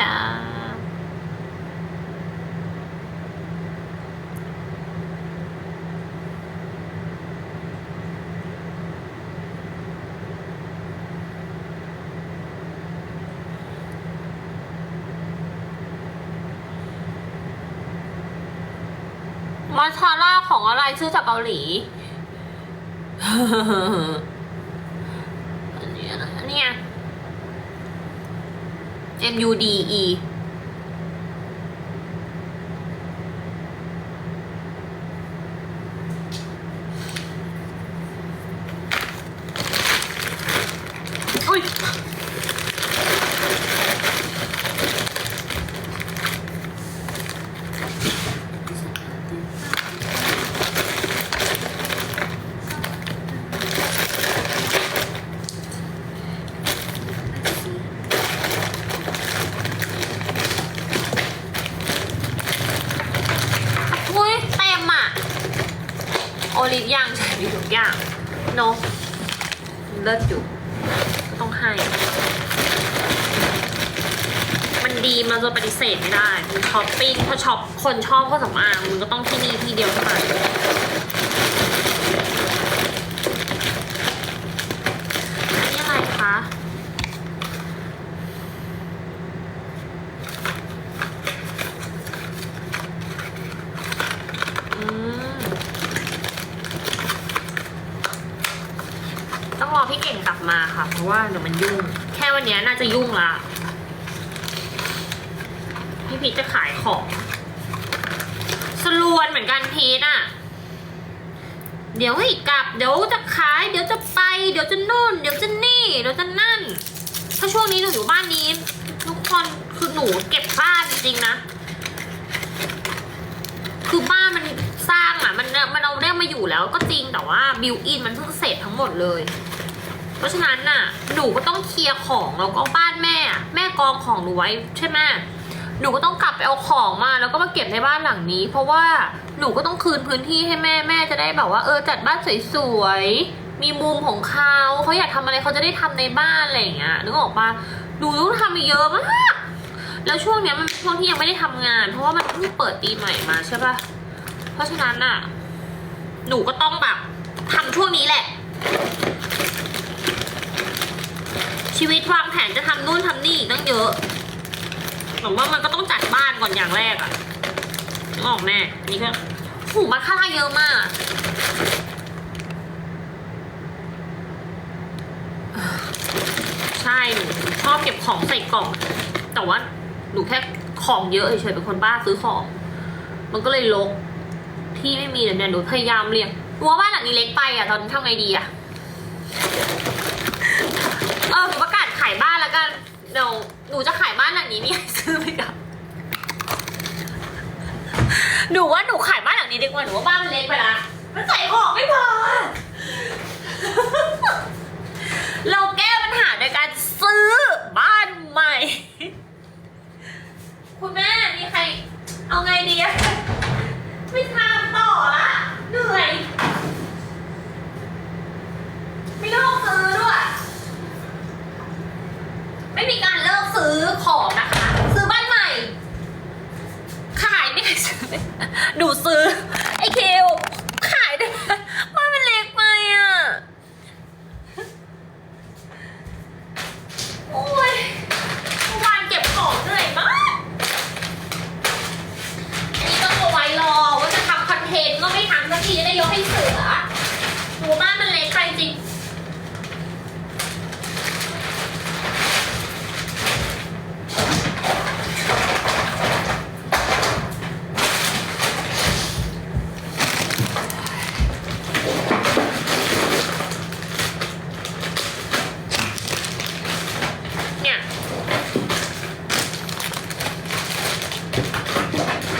ดามาชาร่าของอะไรซื้อจากเกาหลีนนี้อะนเนี้ย M U D E อุ้ย อุ้ยเต็มอะ โอลิฟย่างใช้ดีทุกอย่างเนอะเลิศอยู่ก็ต้องให้ มันดีมัน จะปฏิเสธไม่ได้มันช้อปปิ้งถ้าช็อปคนชอบเครื่งสำอางมันก็ต้องที่นี่ที่เดียวเท่านั้นอันนี้อะไรคะอืมต้องรอพี่เก่งกลับมาค่ะ เพราะว่าเดี๋ยวมันยุ่ง แค่วันนี้น่าจะยุ่งละ พี่พีชจะขายของสลวนเหมือนกันพีชอะเดี๋ยวให้กลับ เดี๋ยวจะขาย เดี๋ยวจะไป เดี๋ยวจะนู่น เดี๋ยวจะนี่ เดี๋ยวจะนั่น ถ้าช่วงนี้หนูอยู่บ้านนี้ ทุกคนคือหนูเก็บบ้านจริงๆนะ คือบ้านมันสร้างอะ มันมันเอาได้มาอยู่แล้วก็จริงแต่ว่าบิวอินมันเพิ่งเสร็จทั้งหมดเลย เพราะฉะนั้นน่ะ หนูก็ต้องเคลียร์ของแล้วก็บ้านแม่อะแม่กองของหนูไว้ใช่ไหม หนูก็ต้องกลับไปเอาของมาแล้วก็มาเก็บในบ้านหลังนี้ เพราะว่าหนูก็ต้องคืนพื้นที่ให้แม่แม่จะได้แบบว่าเออจัดบ้านสวยๆมีมุมของเขาเขาอยากทำอะไรเขาจะได้ทำในบ้านอะไรอย่างเงี้ยนึกออกปะหนูต้องทำเยอะมาก แล้วช่วงเนี้ยมันเป็นช่วงที่ยังไม่ได้ทำงาน เพราะว่ามันเพิ่งเปิดปีใหม่มาใช่ปะเพราะฉะนั้นน่ะหนูก็ต้องแบบทำช่วงนี้แหละ ชีวิตวางแผนจะทำนู่นทำนี่ตั้งเยอะ แต่ว่ามันก็ต้องจัดบ้านก่อนอย่างแรกอะนึกออกแม่นี่ก็หูมาค่าเยอะมากใช่หนูชอบเก็บของใส่กล่อง แต่ว่าหนูแค่ของเยอะเฉยๆเป็นคนบ้าซื้อของ มันก็เลยลกที่ไม่มีเนี่ยหนูพยายามเรียงกลัวบ้านหลังนี้เล็กไปอะตอนนี้ทำไงดีอะเออหนูประกาศขายบ้านแล้วกัน เดี๋ยวหนูจะขายบ้านหลังนี้มีใครซื้อไหมครับหนูว่าหนูขายบ้านหลังนี้ดีกว่าหนูว่าบ้านมันเล็กไปละมันใส่ของไม่พอ เราแก้ปัญหาโดยการซื้อบ้านใหม่ คุณแม่มีใคร เอาไงดีอะไม่ทำต่ละเหนื่อย ไม่เลิกซื้อด้วย ไม่มีการเลิกซื้อของนะคะ ซื้อบ้านใหม่ ขายไม่ได้ซื้อเลยดูซื้อ ไอ้คิวขายได้ไหมบ้านมันเล็กไปอะ โอ้ยเมื่อวานเก็บของเหนื่อยมาก อันนี้ก็เอาไว้รอว่าจะทำคอนเทนต์ก็ไม่ทำสักทีจะได้ยกให้เสือหนูบ้านมันเล็กไปจริง เนี่ย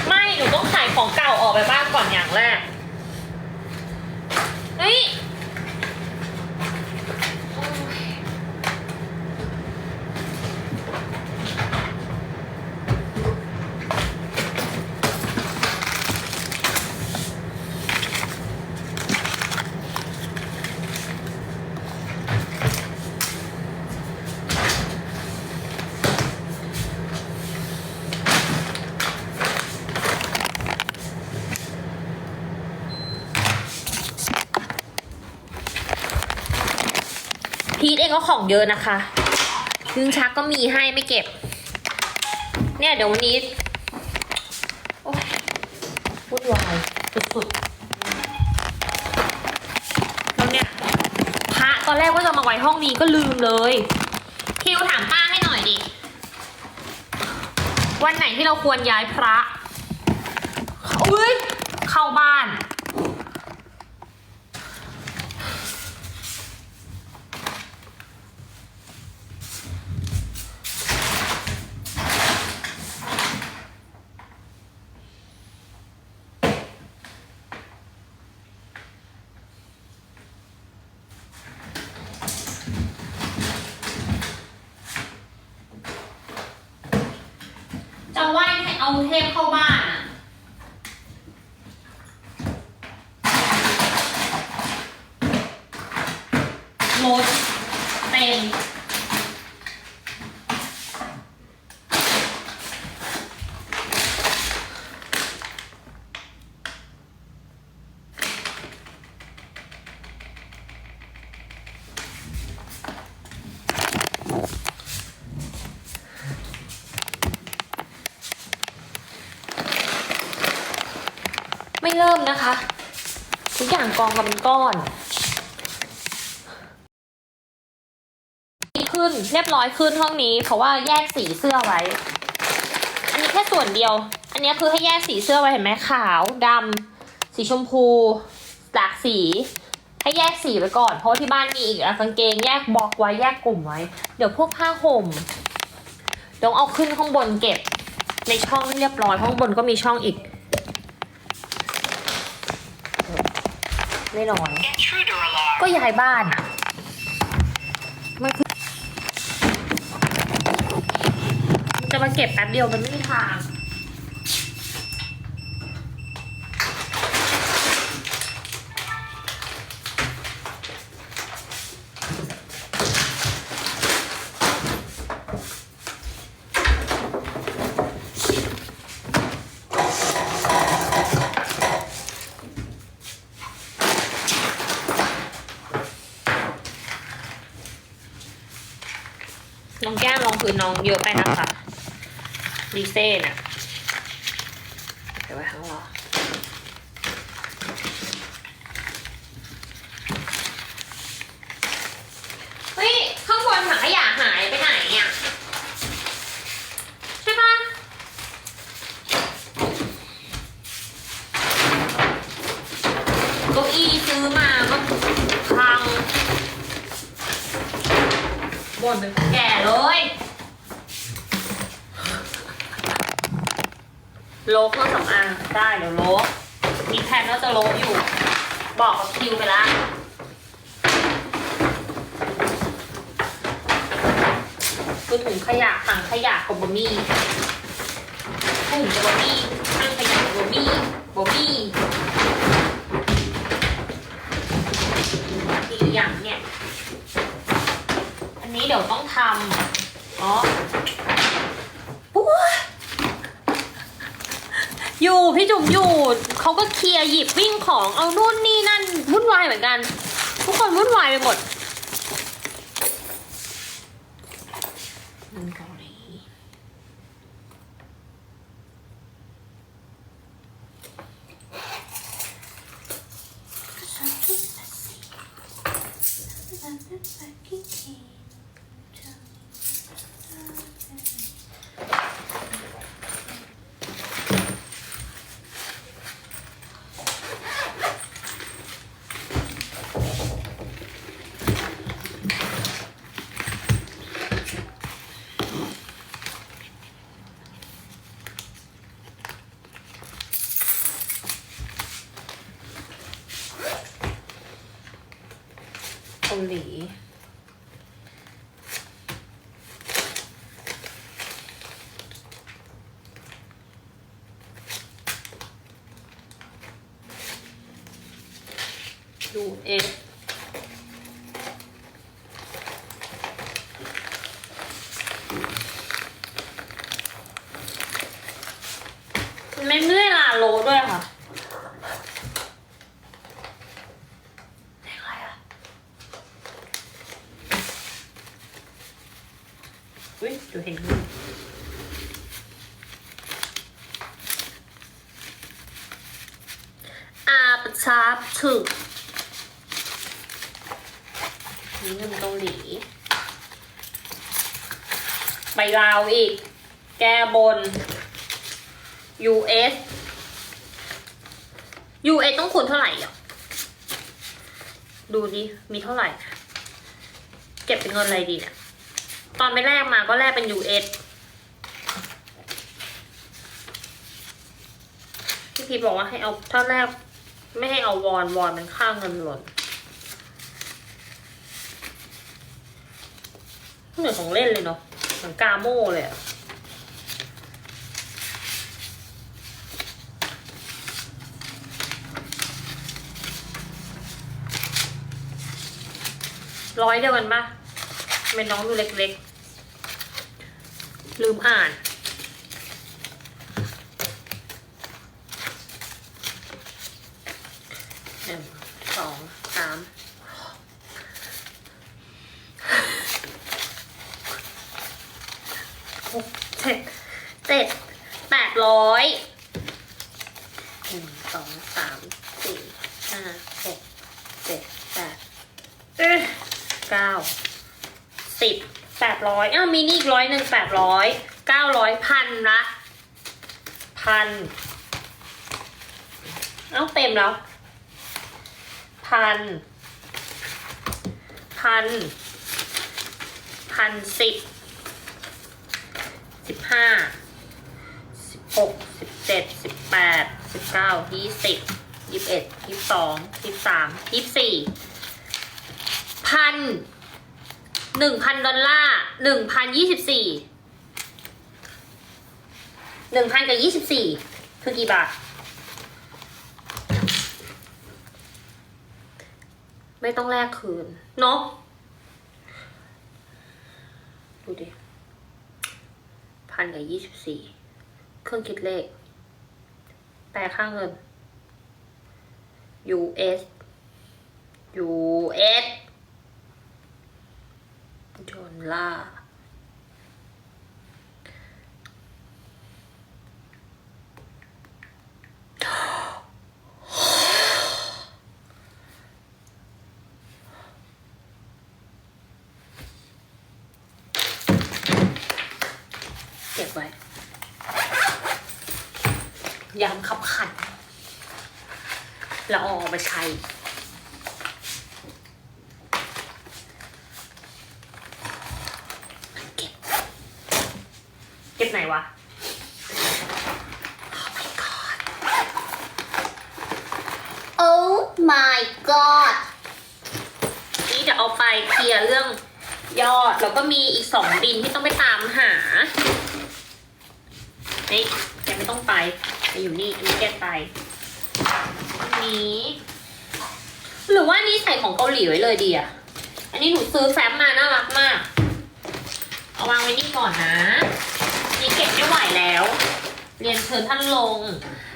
ไม่ หนูต้องขายของเก่าออกไปบ้างก่อนอย่างแรก เฮ้ยโอ้ย พีทเอง ก็ของเยอะนะคะยึงชักก็มีให้ไม่เก็บ เนี่ยเดี๋ยววันนี้โอ๊ยวุ่นวายสุดๆแล้วเนี่ยพระตอนแรกว่าจะมาไว้ห้องนี้ก็ลืมเลย คิวถามป้าให้หน่อยดิ วันไหนที่เราควรย้ายพระอุ้ยเข้าบ้าน ว้ให้เอาเทพเข้าบ้านอะรถเต็ม ไม่เริ่มนะคะ ทุกอย่างกองกันเป็นก้อนขึ้นเรียบร้อยขึ้นห้องนี้ เพราะว่าแยกสีเสื้อไว้ อันนี้แค่ส่วนเดียว อันนี้คือให้แยกสีเสื้อไว้เห็นไหมขาวดำสีชมพูหลากสีให้แยกสีไว้ก่อน เพราะที่บ้านมีอีกอะกางเกงแยกบล็อกไว้แยกกลุ่มไว้ เดี๋ยวพวกผ้าห่มต้องเอาขึ้นข้างบนเก็บในช่องให้เรียบร้อยข้างบนก็มีช่องอีก ไม่น้อย Intruder alarm. ก็ย้ายบ้านอะมันคือมันจะมาเก็บแป๊บเดียวมันไม่มีทาง น้องแก้มลองพื้นน้องเยอะไปนะคะดีเซ่น่ะเดี๋ยวไว้ข้างรอเฮ้ย ข้างบนถังขยะหายไปไหนอะ ใช่ปะเก้าอี้ซื้อมาก็พัง บ่น เป็นคนแก่เลยโลกเครื่องสำอางได้เดี๋ยวโลกมีแพนว่าจะโลกอยู่ บอกกับคิวไปละคือถุงขยะถังขยะกับบะหมี่ถุงกับบะหมี่ถังขยะกับบะหมี่บะหมี่อีกอย่างเนี่ย อันนี้เดี๋ยวต้องทำอ๋อปุ๊อยู่พี่จุ๋มอยู่เขาก็เคลียร์หยิบวิ่งของเอานู่นนี่นั่นวุ่นวายเหมือนกัน ทุกคนวุ่นวายไปหมดมันเกาหลีเกาหลี ดูเอฟไม่เมื่อยลาโลด้วยค่ะอะไรอะดูเห็นไหมอาปชาบถึก นี่เงินเกาหลี ไปลาวอีก แก้บน US US ต้องคูณเท่าไหร่อะ ดูดิ มีเท่าไหร่ เก็บเป็นเงินอะไรดีเนี่ย ตอนไปแรกมาก็แลกเป็น US พี่พีบอกว่าให้เอาถ้าแรกไม่ให้เอาวอนวอนมันค่าเงินหล่น เหมือนของเล่นเลยเนาะเหมือนกาโม่เลยอะร้อยเดียวกันปะเป็นน้องดูเล็กๆ ลืมอ่าน หนึ่งสองสาม หกเจ็ดเจ็ดแปดร้อยหนึ่งสองสามสี่ห้าหกเจ็ดแปดเอ้ยเก้าสิบแปดร้อยอ้าวมีนี่อีกร้อยหนึ่งแปดร้อยเก้าร้อยพันละพันเอ้าเต็มแล้ว พัน พัน พันสิบ สิบห้าสิบหกสิบเจ็ดสิบแปดสิบเก้ายี่สิบยี่สิบเอ็ดยี่สิบสองยี่สิบสามยี่สิบสี่พันหนึ่งพันดอลลาร์หนึ่งพันยี่สิบสี่หนึ่งพันกับยี่สิบสี่คือกี่บาท ไม่ต้องแลกคืน เนาะดูดิ พันกับยี่สิบสี่เครื่องคิดเลข แปลค่าเงิน US US ดอลลาร์ ยามขับขันแล้วเอาออกมาใช้เก็บเก็บไหนวะ Oh my god นี่เดี๋ยวเอาไปเคลียร์เรื่องยอด แล้วก็มีอีกสองบินที่ต้องไปตามหา นี่แกไม่ต้องไปไป อยู่นี่ อันนี้แกไปอันนี้ หรือว่านี่ใส่ของเกาหลีไว้เลยดีอะ อันนี้หนูซื้อแฟ้มมาน่ารักมาก เอาวางไว้นี่ก่อนนะ นี่เก็บไม่ไหวแล้ว เรียนเชิญท่านลง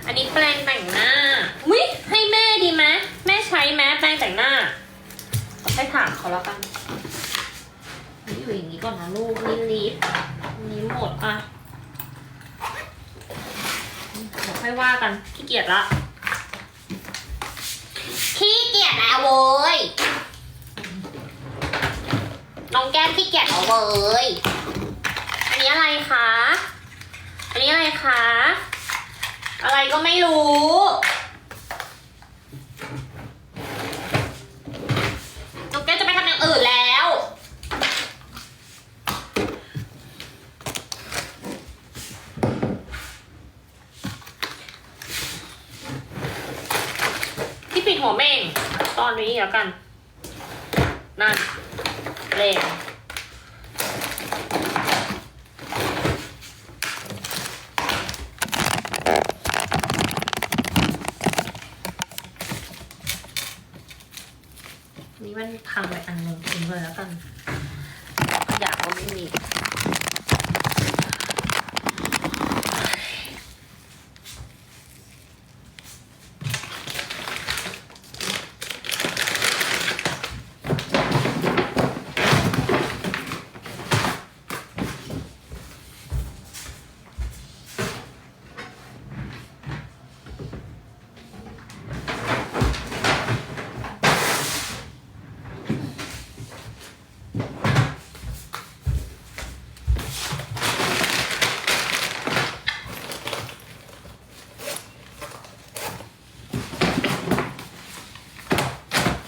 อันนี้แปรงแต่งหน้าวิให้แม่ดีไหมแม่ใช้ไหมแปรงแต่งหน้าไปถามเขาแล้วกันนี่อยู่อย่างนี้ก่อนนะลูกนี่ลิฟนนี้หมดอะ เดี๋ยวค่อยว่ากันขี้เกียจละขี้เกียจแล้วเว้ย น้องแก้มขี้เกียจแล้วเว้ย อันนี้อะไรคะ อันนี้อะไรคะ อะไรก็ไม่รู้น้องแก้มจะไปทำอย่างอื่นแล้ว ที่ปิดหัวเม่ง ตอนนี้ แล้วกัน นั่นเลง